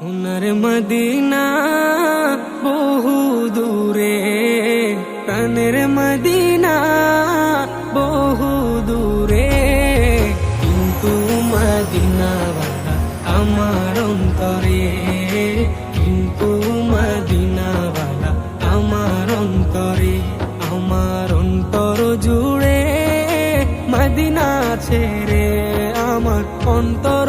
সোনার মদিনা বহু দূরে, প্রাণের মদিনা বহু দূরে। কিন্তু মদিনাওয়ালা আমার অন্তরে, কিন্তু মদিনাওয়ালা আমার অন্তরে, আমার অন্তর জুড়ে মদিনা ছেড়ে আমার অন্তর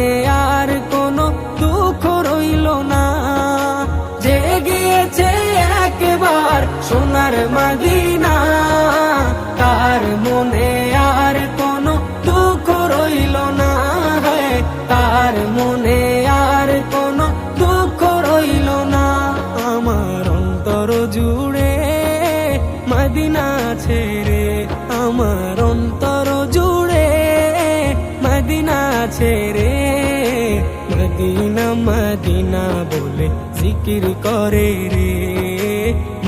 সোনার মদিনা, তার মনে আর কোনো দুঃখ রইল না है তার মনে আর কোনো দুঃখ রইল না। আমার অন্তর জুড়ে মদিনা ছেড়ে, আমার অন্তর জুড়ে মদিনা ছেড়ে। মদিনা মদিনা বলে জিকির করে রে।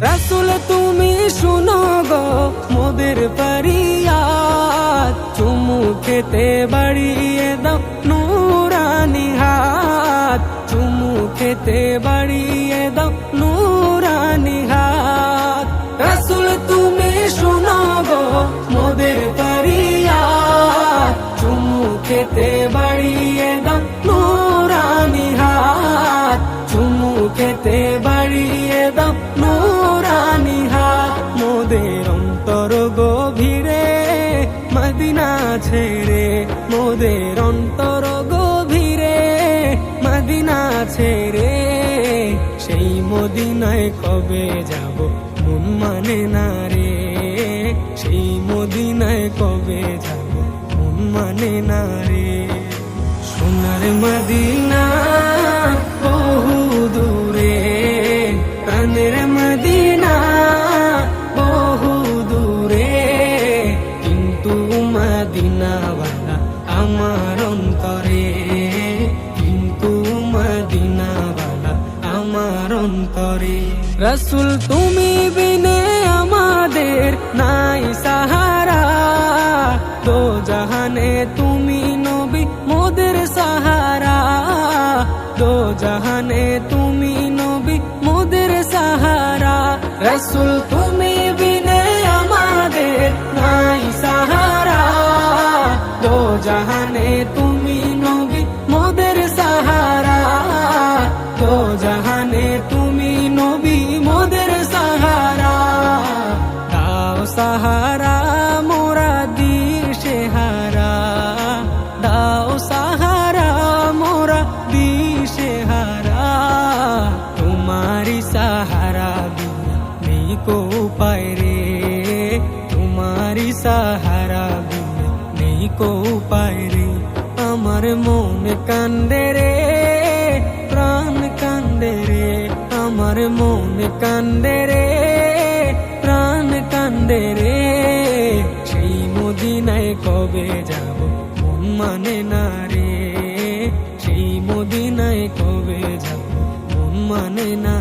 রাসুল, তুমি শুনো গো, মোদের পারিয়া চুমু খেতে বাড়িয়ে দাও নুরানি হাত। চুমু খেতে বাড়িয়ে দাও গভীরে, মদিনা ছেড়ে, মোদের অন্তর গভীরে, মদিনা ছেড়ে, সেই মদিনায় কবে যাব মন মানে না রে? সেই মদিনায় কবে যাব মন মানে না রে? সোনার মদিনা রসুল, তুমি বিনে আমাদের নাই সাহারা। দো জাহানে তুমি নবী, মোদের সাহারা। দো জাহানে তুমি নবী, মোদের সাহারা। রসুল, তুমি বিনে আমাদের নাই সাহারা। দো জাহানে কো পায় রে তোমারি সাহারা বিনা নেই কো পায় রে আমার মন কান্দে রে প্রাণ কান্দে রে আমার মন কান্দে রে প্রাণ কান্দে রে সেই মদিনায় কবে যাব মন মানে না রে সেই মদিনায় কবে যাব মন মানে না